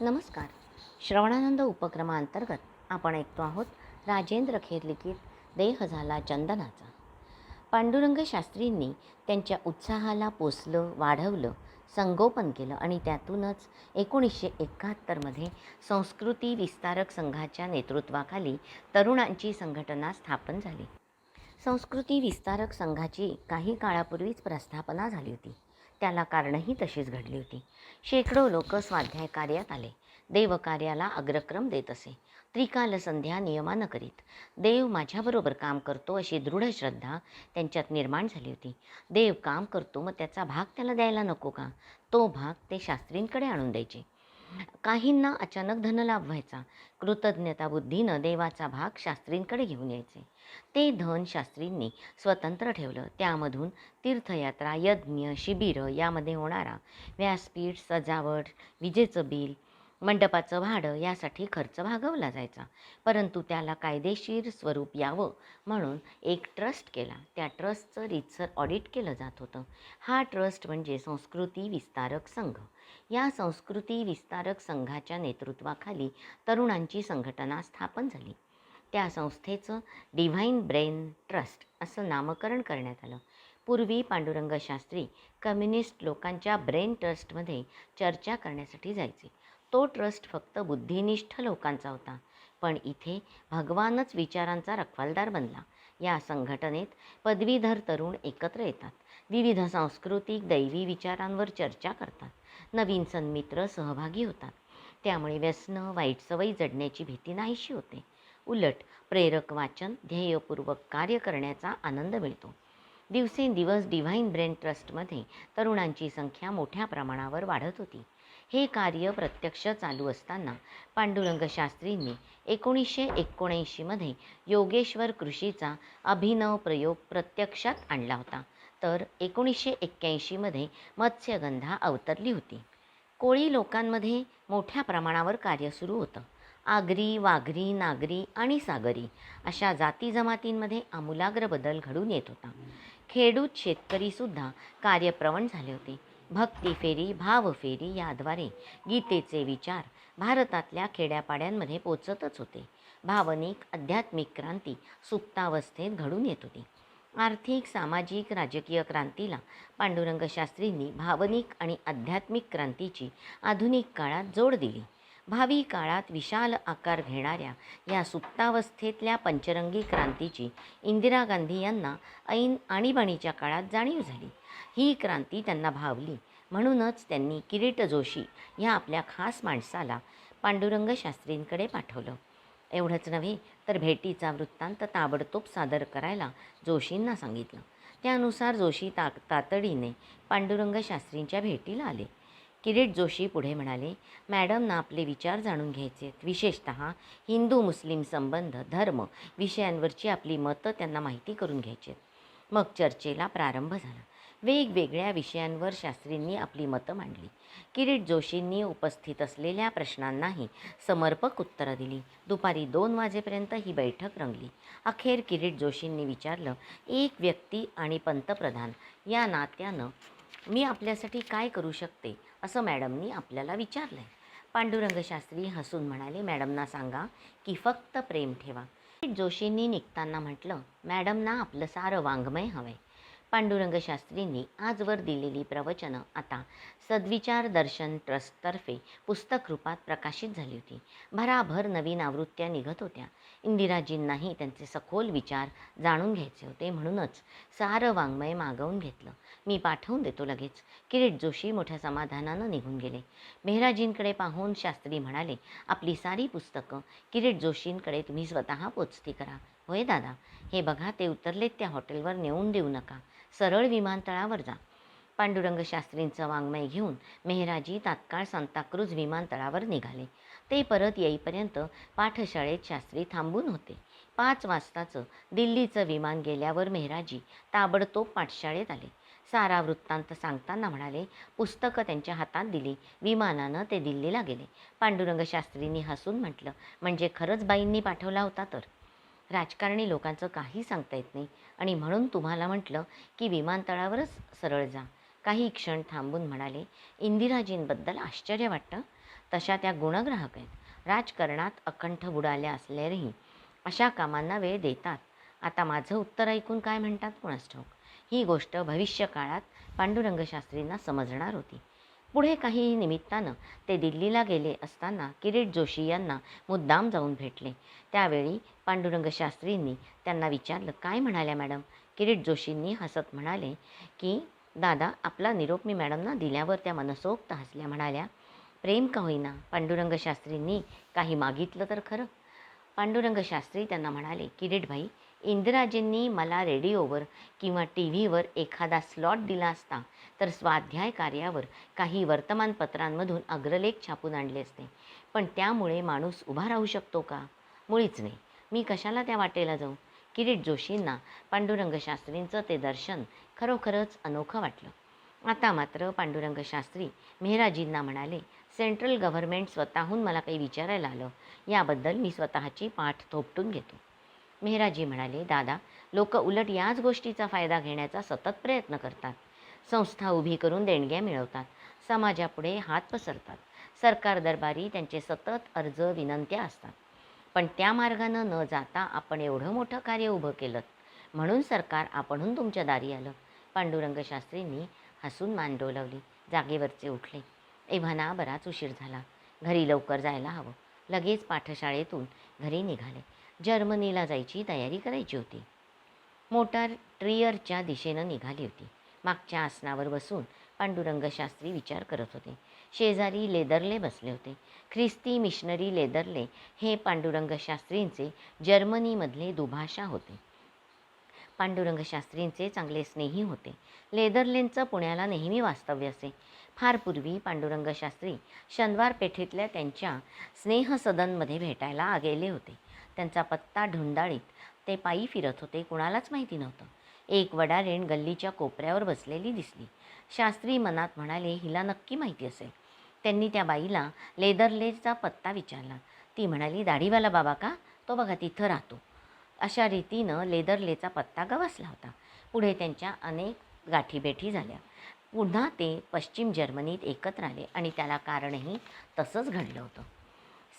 नमस्कार. श्रवणानंद उपक्रमाअंतर्गत आपण ऐकतो आहोत राजेंद्र खेर लिखित देह झाला चंदनाचा. पांडुरंग शास्त्रींनी त्यांच्या उत्साहाला पोचलं वाढवलं संगोपन केलं आणि त्यातूनच एकोणीसशे एकाहत्तरमध्ये संस्कृती विस्तारक संघाच्या नेतृत्वाखाली तरुणांची संघटना स्थापन झाली. संस्कृती विस्तारक संघाची काही काळापूर्वीच प्रस्थापना झाली होती. त्याला कारणंही तशीच घडली होती. शेकडो लोक स्वाध्याय कार्यात आले. देवकार्याला अग्रक्रम देत असे. त्रिकाल संध्या नियमानं करीत. देव माझ्याबरोबर काम करतो अशी दृढ श्रद्धा त्यांच्यात निर्माण झाली होती. देव काम करतो मग त्याचा भाग त्याला द्यायला नको का? तो भाग ते शास्त्रींकडे आणून द्यायचे. काहींना अचानक धनलाभ व्हायचा. कृतज्ञता बुद्धीनं देवाचा भाग शास्त्रींकडे घेऊन यायचे. ते धन शास्त्रींनी स्वतंत्र ठेवलं. त्यामधून तीर्थयात्रा यज्ञ शिबिरं यामध्ये होणारा व्यासपीठ सजावट विजेचं बिल मंडपाचं भाडं यासाठी खर्च भागवला जायचा. परंतु त्याला कायदेशीर स्वरूप यावं म्हणून एक ट्रस्ट केला. त्या ट्रस्टचं रीतसर ऑडिट केलं जात होतं. हा ट्रस्ट म्हणजे संस्कृती विस्तारक संघ. या संस्कृती विस्तारक संघाच्या नेतृत्वाखाली तरुणांची संघटना स्थापन झाली. त्या संस्थेचं डिव्हाइन ब्रेन ट्रस्ट असं नामकरण करण्यात आलं. पूर्वी पांडुरंग शास्त्री कम्युनिस्ट लोकांच्या ब्रेन ट्रस्टमध्ये चर्चा करण्यासाठी जायचे. तो ट्रस्ट फक्त बुद्धिनिष्ठ लोकांचा होता. पण इथे भगवानच विचारांचा रखवालदार बनला. या संघटनेत पदवीधर तरुण एकत्र येतात. विविध सांस्कृतिक दैवी विचारांवर चर्चा करतात. नवीन सन्मित्र सहभागी होतात. त्यामुळे व्यसनं वाईट सवयी जडण्याची भीती नाहीशी होते. उलट प्रेरक वाचन ध्येयपूर्वक कार्य करण्याचा आनंद मिळतो. दिवसेंदिवस डिव्हाइन ब्रेन ट्रस्टमध्ये तरुणांची संख्या मोठ्या प्रमाणावर वाढत होती. हे कार्य प्रत्यक्ष चालू असताना पांडुरंग शास्त्रींनी एकोणीसशे एकोणऐंशीमध्ये योगेश्वर कृषीचा अभिनव प्रयोग प्रत्यक्षात आणला होता. तर एकोणीसशे एक्क्याऐंशीमध्ये मत्स्यगंधा अवतरली होती. कोळी लोकांमध्ये मोठ्या प्रमाणावर कार्य सुरू होतं. आगरी वाघरी नागरी आणि सागरी अशा जाती जमातींमध्ये आमूलाग्र बदल घडून येत होता. खेडूत शेतकरीसुद्धा कार्यप्रवण झाले होते. भक्ती फेरी भाव फेरी याद्वारे गीतेचे विचार भारतातल्या खेड्यापाड्यांमध्ये पोचतच होते. भावनिक आध्यात्मिक क्रांती सुप्तावस्थेत घडून येत होती. आर्थिक सामाजिक राजकीय क्रांतीला पांडुरंग शास्त्रींनी भावनिक आणि आध्यात्मिक क्रांतीची आधुनिक काळात जोड दिली. भावी काळात विशाल आकार घेणाऱ्या या सुप्तावस्थेतल्या पंचरंगी क्रांतीची इंदिरा गांधी यांना ऐन आणीबाणीच्या काळात जाणीव झाली. ही क्रांती त्यांना भावली. म्हणूनच त्यांनी किरीट जोशी ह्या आपल्या खास माणसाला पांडुरंग शास्त्रींकडे पाठवलं. एवढंच नव्हे तर भेटीचा वृत्तांत ताबडतोब सादर करायला जोशींना सांगितलं. त्यानुसार जोशी ता तातडीने पांडुरंग शास्त्रींच्या भेटीला आले. किरीट जोशी पुढे म्हणाले मॅडमना आपले विचार जाणून घ्यायचे आहेत. विशेषत हिंदू मुस्लिम संबंध धर्म विषयांवरची आपली मतं त्यांना माहिती करून घ्यायची आहेत. मग चर्चेला प्रारंभ झाला. वेगवेगळ्या विषयांवर शास्त्रींनी आपली मतं मांडली. किरीट जोशींनी उपस्थित असलेल्या प्रश्नांनाही समर्पक उत्तरं दिली. दुपारी दोन वाजेपर्यंत ही बैठक रंगली. अखेर किरीट जोशींनी विचारलं एक व्यक्ती आणि पंतप्रधान या नात्यानं मी आपल्यासाठी काय करू शकते? असं मॅडमनी आपल्याला विचारलं आहे पांडुरंग शास्त्री हसून म्हणाले मॅडमना सांगा की फक्त प्रेम ठेवा. जोशींनी निघताना म्हटलं मॅडमना आपलं सारं वाङ्मय हवं आहे पांडुरंग शास्त्रींनी आजवर दिलेली प्रवचनं आता सद्विचार दर्शन ट्रस्टतर्फे पुस्तक रूपात प्रकाशित झाली होती. भराभर नवीन आवृत्त्या निघत होत्या. इंदिराजींनाही त्यांचे सखोल विचार जाणून घ्यायचे होते म्हणूनच सारं वाङ्मय मागवून घेतलं. मी पाठवून देतो लगेच. किरीट जोशी मोठ्या समाधानानं निघून गेले. मेहराजींकडे पाहून शास्त्री म्हणाले आपली सारी पुस्तकं किरीट जोशींकडे तुम्ही स्वतः पोचती करा. होय दादा? हे बघा ते उतरलेत त्या हॉटेलवर नेऊन देऊ नका. सरळ विमानतळावर जा. पांडुरंग शास्त्रींचं वाङ्मय घेऊन मेहराजी तात्काळ सांताक्रूज विमानतळावर निघाले. ते परत येईपर्यंत पाठशाळेत शास्त्री थांबून होते. पाच वाजताचं दिल्लीचं विमान गेल्यावर मेहराजी ताबडतोब पाठशाळेत आले. सारा वृत्तांत सांगताना म्हणाले पुस्तकं त्यांच्या हातात दिली. विमानानं ते दिल्लीला गेले. पांडुरंग शास्त्रींनी हसून म्हटलं म्हणजे खरंच बाईंनी पाठवला होता तर? राजकारणी लोकांचं काही सांगता येत नाही. आणि म्हणून तुम्हाला म्हटलं की विमानतळावरच सरळ जा. काही क्षण थांबून म्हणाले इंदिराजींबद्दल आश्चर्य वाटतं. तशा त्या गुणग्राहक आहेत. राजकारणात अकंठ बुडाल्या असल्यारही अशा कामांना वेळ देतात. आता माझं उत्तर ऐकून काय म्हणतात कोणास ठाऊक? ही गोष्ट भविष्यकाळात पांडुरंगशास्त्रींना समजणार होती. पुढे काही निमित्तानं ते दिल्लीला गेले असताना किरीट जोशी यांना मुद्दाम जाऊन भेटले. त्यावेळी पांडुरंगशास्त्रींनी त्यांना विचारलं काय म्हणाल्या मॅडम? किरीट जोशींनी हसत म्हणाले की दादा आपला निरोप मी मॅडमना दिल्यावर त्या मनसोक्त हसल्या म्हणाल्या प्रेम का होईना? पांडुरंग शास्त्रींनी काही मागितलं तर खरं? पांडुरंग शास्त्री त्यांना म्हणाले किरीटभाई इंदिराजींनी मला रेडिओवर किंवा टी व्हीवर एखादा स्लॉट दिला असता तर स्वाध्याय कार्यावर काही वर्तमानपत्रांमधून अग्रलेख छापून आणले असते. पण त्यामुळे माणूस उभा राहू शकतो का? मुळीच नाही. मी कशाला त्या वाटेला जाऊ? किरीट जोशींना पांडुरंग शास्त्रींचं ते दर्शन खरोखरच अनोखं वाटलं. आता मात्र पांडुरंग शास्त्री मेहराजींना म्हणाले सेंट्रल गव्हर्नमेंट स्वतःहून मला काही विचारायला आलं. याबद्दल मी स्वतःची पाठ थोपटून घेतो. मेहराजी म्हणाले दादा लोक उलट याच गोष्टीचा फायदा घेण्याचा सतत प्रयत्न करतात. संस्था उभी करून देणग्या मिळवतात. समाजापुढे हात पसरतात. सरकार दरबारी त्यांचे सतत अर्ज विनंत्या असतात. पण त्या मार्गानं न जाता आपण एवढं मोठं कार्य उभं केलं म्हणून सरकार आपणहून तुमच्या दारी आलं. पांडुरंग शास्त्रींनी हसून मान डोलवली. जागेवरचे उठले. एव्हाना बराच उशीर झाला. घरी लवकर जायला हवं. लगेच पाठशाळेतून घरी निघाले. जर्मनीला जायची तयारी करायची होती. मोटार ट्रियरच्या दिशेनं निघाली होती. मागच्या आसनावर बसून पांडुरंग शास्त्री विचार करत होते. शेजारी लेदरले बसले होते. ख्रिस्ती मिशनरी लेदरले हे पांडुरंग शास्त्रींचे जर्मनीमधले दुभाषा होते. पांडुरंग शास्त्रींचे चांगले स्नेही होते. लेदरलेंचं पुण्याला नेहमी वास्तव्य असे. फार पूर्वी पांडुरंग शास्त्री शनिवार पेठेतल्या त्यांच्या स्नेहसदनमध्ये भेटायला गेले होते. त्यांचा पत्ता ढुंडाळीत ते पायी फिरत होते कुणालाच माहिती नव्हतं. एक वडारेण गल्लीच्या कोपऱ्यावर बसलेली दिसली. शास्त्री मनात म्हणाले हिला नक्की माहिती असेल. त्यांनी त्या बाईला लेदरलेचा पत्ता विचारला. ती म्हणाली दाढीवाला बाबा का? तो बघा तिथं राहतो. अशा रीतीनं लेदरलेचा पत्ता गवसला होता. पुढे त्यांच्या अनेक गाठीबेठी झाल्या. पुन्हा ते पश्चिम जर्मनीत एकत्र आले आणि त्याला कारणही तसंच घडलं होतं.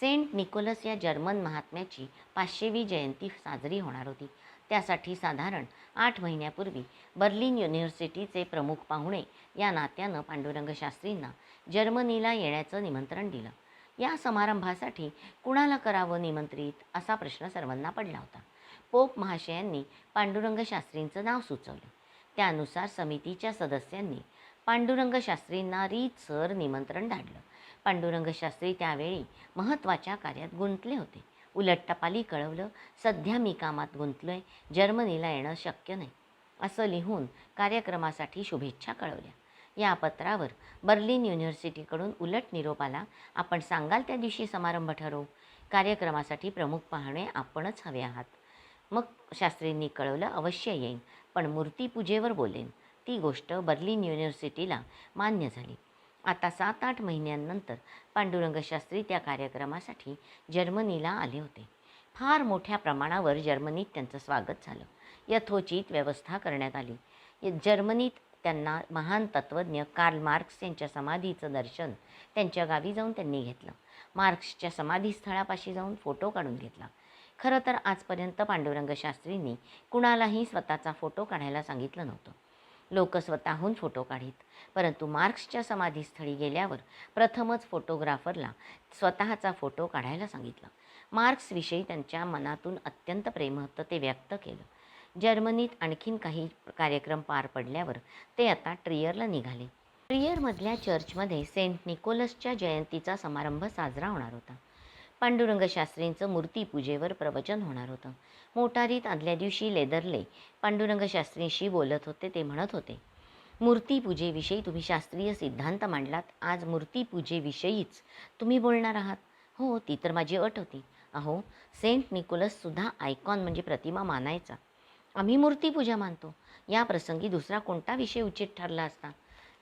सेंट निकोलस या जर्मन महात्म्याची पाचशेवी जयंती साजरी होणार होती. त्यासाठी साधारण आठ महिन्यापूर्वी बर्लिन युनिव्हर्सिटीचे प्रमुख पाहुणे या नात्यानं पांडुरंग शास्त्रींना जर्मनीला येण्याचं निमंत्रण दिलं. या समारंभासाठी कुणाला करावं निमंत्रित असा प्रश्न सर्वांना पडला होता. पोप महाशयांनी पांडुरंग शास्त्रींचं नाव सुचवलं. त्यानुसार समितीच्या सदस्यांनी पांडुरंग शास्त्रींना रीतसर निमंत्रण धाडलं. पांडुरंग शास्त्री त्यावेळी महत्त्वाच्या कार्यात गुंतले होते. उलट टपाली कळवलं सध्या मी कामात गुंतलोय जर्मनीला येणं शक्य नाही असं लिहून कार्यक्रमासाठी शुभेच्छा कळवल्या. या पत्रावर बर्लिन युनिव्हर्सिटीकडून उलट निरोप आला आपण सांगाल त्या दिवशी समारंभ ठरवू? कार्यक्रमासाठी प्रमुख पाहणे आपणच हवे आहात. मग शास्त्रींनी कळवलं अवश्य येईन पण मूर्तीपूजेवर बोलेन. ती गोष्ट बर्लिन युनिव्हर्सिटीला मान्य झाली. आता सात आठ महिन्यांनंतर पांडुरंग शास्त्री त्या कार्यक्रमासाठी जर्मनीला आले होते. फार मोठ्या प्रमाणावर जर्मनीत त्यांचं स्वागत झालं. यथोचित व्यवस्था करण्यात आली. जर्मनीत त्यांना महान तत्त्वज्ञ कार्ल मार्क्स यांच्या समाधीचं दर्शन त्यांच्या गावी जाऊन त्यांनी घेतलं. मार्क्सच्या समाधीस्थळापाशी जाऊन फोटो काढून घेतला. खरं तर आजपर्यंत पांडुरंग शास्त्रींनी कुणालाही स्वतःचा फोटो काढायला सांगितलं नव्हतं. लोक स्वतःहून फोटो काढीत परंतु मार्क्सच्या समाधीस्थळी गेल्यावर प्रथमच फोटोग्राफरला स्वतःचा फोटो काढायला सांगितलं. मार्क्सविषयी त्यांच्या मनातून अत्यंत प्रेम होतं ते व्यक्त केलं. जर्मनीत आणखीन काही कार्यक्रम पार पडल्यावर ते आता ट्रियरला निघाले. ट्रियरमधल्या चर्चमध्ये सेंट निकोलसच्या जयंतीचा समारंभ साजरा होणार होता. पांडुरंग शास्त्रींचं मूर्तीपूजेवर प्रवचन होणार होतं. मोटारीत आदल्या दिवशी लेदरले पांडुरंग शास्त्रींशी बोलत होते ते म्हणत होते मूर्तीपूजेविषयी तुम्ही शास्त्रीय सिद्धांत मांडलात आज मूर्तीपूजेविषयीच तुम्ही बोलणार आहात. हो ती तर माझी अट होती. अहो सेंट निकोलससुद्धा आयकॉन म्हणजे प्रतिमा मानायचा. आम्ही मूर्तीपूजा मानतो. या प्रसंगी दुसरा कोणता विषय उचित ठरला असता?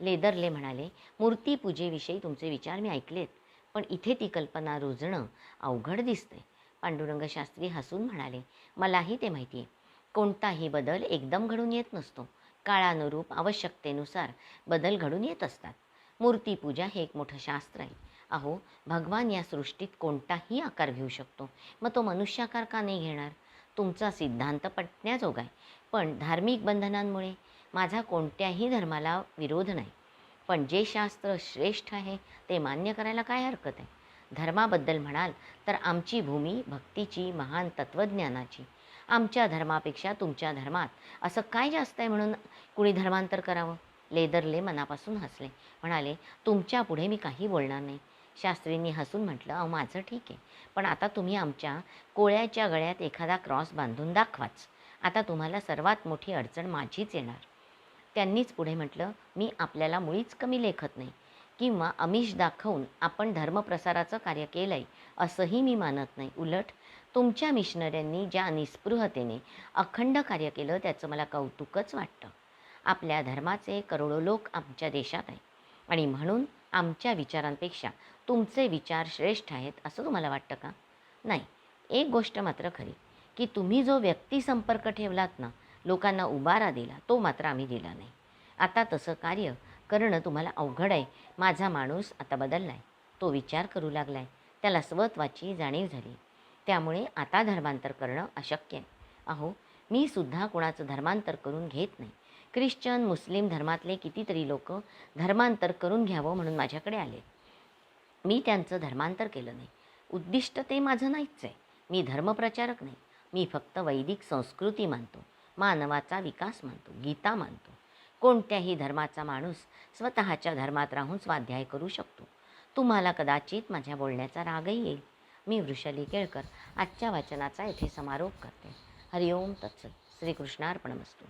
लेदरले म्हणाले मूर्तीपूजेविषयी तुमचे विचार मी ऐकलेत. पण इथे ती कल्पना रुजणं अवघड दिसते. पांडुरंग शास्त्री हसून म्हणाले मलाही ते माहिती आहे. कोणताही बदल एकदम घडून येत नसतो. काळानुरूप आवश्यकतेनुसार बदल घडून येत असतात. मूर्तीपूजा हे एक मोठं शास्त्र आहे. अहो भगवान या सृष्टीत कोणताही आकार घेऊ शकतो. मग तो मनुष्याकार का नाही घेणार? तुमचा सिद्धांत पटण्याजोगा आहे. पण धार्मिक बंधनांमुळे माझा कोणत्याही धर्माला विरोध नाही. पण जे शास्त्र श्रेष्ठ आहे ते मान्य करायला काय हरकत आहे? धर्माबद्दल म्हणाल तर आमची भूमी भक्तीची महान तत्त्वज्ञानाची आमच्या धर्मापेक्षा तुमच्या धर्मात असं काय जास्त आहे म्हणून कुणी धर्मांतर करावं? लेदरले मनापासून हसले. म्हणाले तुमच्यापुढे मी काही बोलणार नाही. शास्त्रींनी हसून म्हटलं अहो माझं ठीक आहे. पण आता तुम्ही आमच्या कोळ्याच्या गळ्यात एखादा क्रॉस बांधून दाखवाच. आता तुम्हाला सर्वात मोठी अडचण माझीच येणार. त्यांनीच पुढे म्हटलं मी आपल्याला मुळीच कमी लेखत नाही. किंवा आमिष दाखवून आपण धर्मप्रसाराचं कार्य केलं आहे असंही मी मानत नाही. उलट तुमच्या मिशनऱ्यांनी ज्या निस्पृहतेने अखंड कार्य केलं त्याचं मला कौतुकच वाटतं. आपल्या धर्माचे करोडो लोक आमच्या देशात आहे आणि म्हणून आमच्या विचारांपेक्षा तुमचे विचार श्रेष्ठ आहेत असं तुम्हाला वाटतं का? नाही. एक गोष्ट मात्र खरी की तुम्ही जो व्यक्तिसंपर्क ठेवलात ना लोकांना उबारा दिला तो मात्र आम्ही दिला नाही. आता तसं कार्य करणं तुम्हाला अवघड आहे. माझा माणूस आता बदलला आहे तो विचार करू लागला आहे त्याला स्वत्वाची जाणीव झाली. त्यामुळे आता धर्मांतर करणं अशक्य आहे. अहो मी सुद्धा कोणाचं धर्मांतर करून घेत नाही. ख्रिश्चन मुस्लिम धर्मातले कितीतरी लोक धर्मांतर करून घ्यावं म्हणून माझ्याकडे आले. मी त्यांचं धर्मांतर केलं नाही. उद्दिष्ट ते माझं नाहीच आहे. मी धर्मप्रचारक नाही. मी फक्त वैदिक संस्कृती मानतो. मानवाचा विकास मानतो गीता मानतो कोणत्याही धर्माचा माणूस स्वतःच्या धर्मात राहून स्वाध्याय करू शकतो. तुम्हाला कदाचित माझ्या बोलण्याचा रागही येईल. मी वृषाली केळकर आजच्या वाचनाचा येथे समारोप करते. हरिओम तत्सत. श्रीकृष्णार्पणमस्तू.